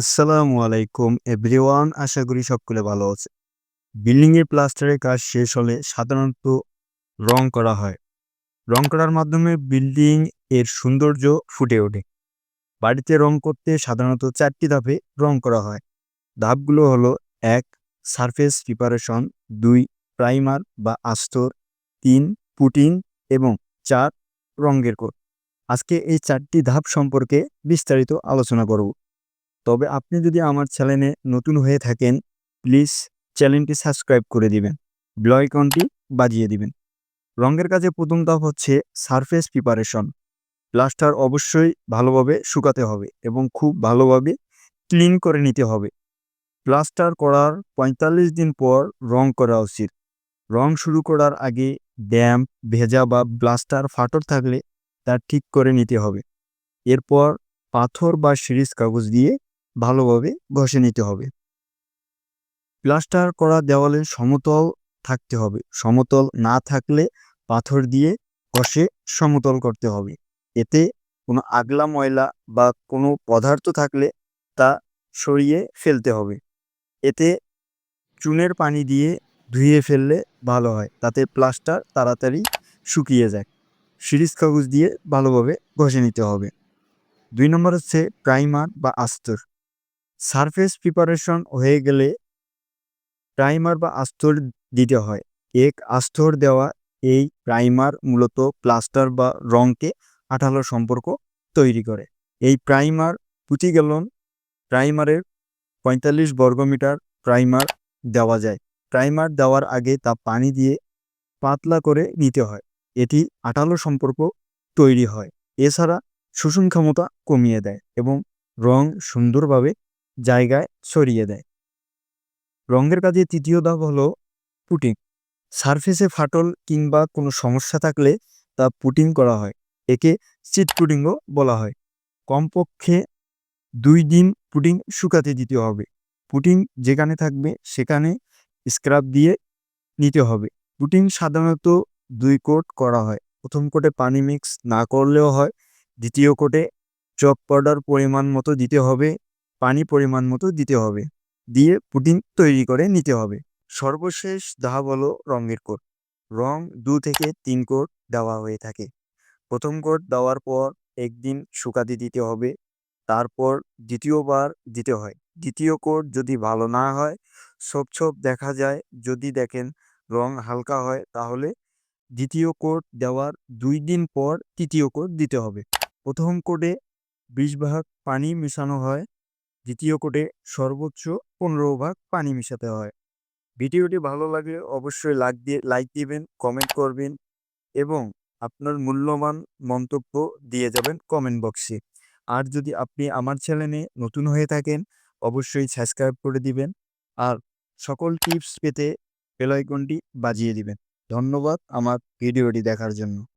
আসসালামু আলাইকুম এভরিওয়ান, আশা করি সকলে ভালো আছে বিল্ডিং এর প্লাস্টারের কাজ শেষ হলে সাধারণত রং করা হয়। রং করার মাধ্যমে বিল্ডিং এর সৌন্দর্য ফুটে ওঠে। বাড়িতে রং করতে সাধারণত চারটি ধাপে রং করা হয়। ধাপগুলো হলো, এক, সারফেস প্রিপারেশন, দুই, প্রাইমার বা আস্তর, তিন পুটিং এবং চার, রঙের কোট। আজকে এই চারটি ধাপ সম্পর্কে বিস্তারিত আলোচনা করব। তবে আপনি যদি আমার চ্যানেলে নতুন হয়ে থাকেন, প্লিজ চ্যানেলটি সাবস্ক্রাইব করে দিবেন ব্লয়কনটি বাজিয়ে দিবেন। রঙের কাজে প্রথম ধাপ হচ্ছে সারফেস প্রিপারেশন প্লাস্টার অবশ্যই ভালোভাবে শুকাতে হবে এবং খুব ভালোভাবে ক্লিন করে নিতে হবে। প্লাস্টার করার পঁয়তাল্লিশ দিন পর রং করা উচিত। রং শুরু করার আগে ড্যাম্প, ভেজা বা ব্লাস্টার ফাটর থাকলে তা ঠিক করে নিতে হবে। এরপর পাথর বা সিরিজ কাগজ দিয়ে ভালোভাবে ঘষে নিতে হবে। প্লাস্টার করা দেওয়ালে সমতল থাকতে হবে। সমতল না থাকলে পাথর দিয়ে ঘষে সমতল করতে হবে। এতে কোনো আগলা ময়লা বা কোনো পদার্থ থাকলে তা সরিয়ে ফেলতে হবে। এতে চুনের পানি দিয়ে ধুয়ে ফেললে ভালো হয়। তাতে প্লাস্টার তাড়াতাড়ি শুকিয়ে যায়। সিরিজ কাগজ দিয়ে ভালোভাবে ঘষে নিতে হবে। দুই নম্বর হচ্ছে প্রাইমার বা আস্তর। সারফেস প্রিপারেশন হয়ে গেলে প্রাইমার বা আস্তর দিতে হয়। এক আস্তর দেওয়া এই প্রাইমার মূলত প্লাস্টার বা রঙকে আঠালো সম্পর্ক তৈরি করে। এই প্রাইমার প্রতি গ্যালন প্রাইমারের পঁয়তাল্লিশ বর্গমিটার প্রাইমার দেওয়া যায়। প্রাইমার দেওয়ার আগে তা পানি দিয়ে পাতলা করে নিতে হয়। এটি আঠালো সম্পর্ক তৈরি হয়। এছাড়া শোষণ ক্ষমতা কমিয়ে দেয় এবং রং সুন্দরভাবে জায়গায় ছড়িয়ে দেয়। রঙের কাজে তৃতীয় ধাপ হলো পুটিং। সারফেসে ফাটল কিংবা কোনো সমস্যা থাকলে তা পুটিং করা হয়। একে চিট পুটিংও বলা হয়। কমপক্ষে দুই দিন পুটিং শুকাতে দিতে হবে। পুটিং যেখানে থাকবে সেখানে স্ক্রাব দিয়ে নিতে হবে। পুটিং সাধারণত দুই কোট করা হয়। প্রথম কোটে পানি মিক্স না করলেও হয়। দ্বিতীয় কোটে চক পাউডার পরিমাণ মতো দিতে হবে। পানি পরিমাণ মতো দিতে হবে। দিয়ে পুডিং তৈরি করে নিতে হবে। সর্বশেষ ধাপ হলো রঙের কোট। রং দু থেকে তিন কোট দেওয়া হয়ে থাকে। প্রথম কোট দেওয়ার পর একদিন শুকাতে দিতে হবে। তারপর দ্বিতীয়বার দিতে হয়। দ্বিতীয় কোট যদি ভালো না হয়, ছোপ ছোপ দেখা যায়। যদি দেখেন রং হালকা হয়, তাহলে দ্বিতীয় কোট দেওয়ার দুই দিন পর তৃতীয় কোট দিতে হবে। প্রথম কোটে বিশ ভাগ পানি মেশানো হয়। দ্বিতীয় কোটে সর্বোচ্চ পনেরো ভাগ পানি মেশাতে হয়। ভিডিওটি ভালো লাগলে অবশ্যই লাইক দিয়ে, লাইক দিবেন, কমেন্ট করবেন এবং আপনার মূল্যবান মন্তব্য দিয়ে যাবেন কমেন্ট বক্সে। আর যদি আপনি আমার চ্যানেলে নতুন হয়ে থাকেন, অবশ্যই সাবস্ক্রাইব করে দিবেন আর সকল টিপস পেতে বেলাইকনটি বাজিয়ে দিবেন। ধন্যবাদ আমার ভিডিওটি দেখার জন্য।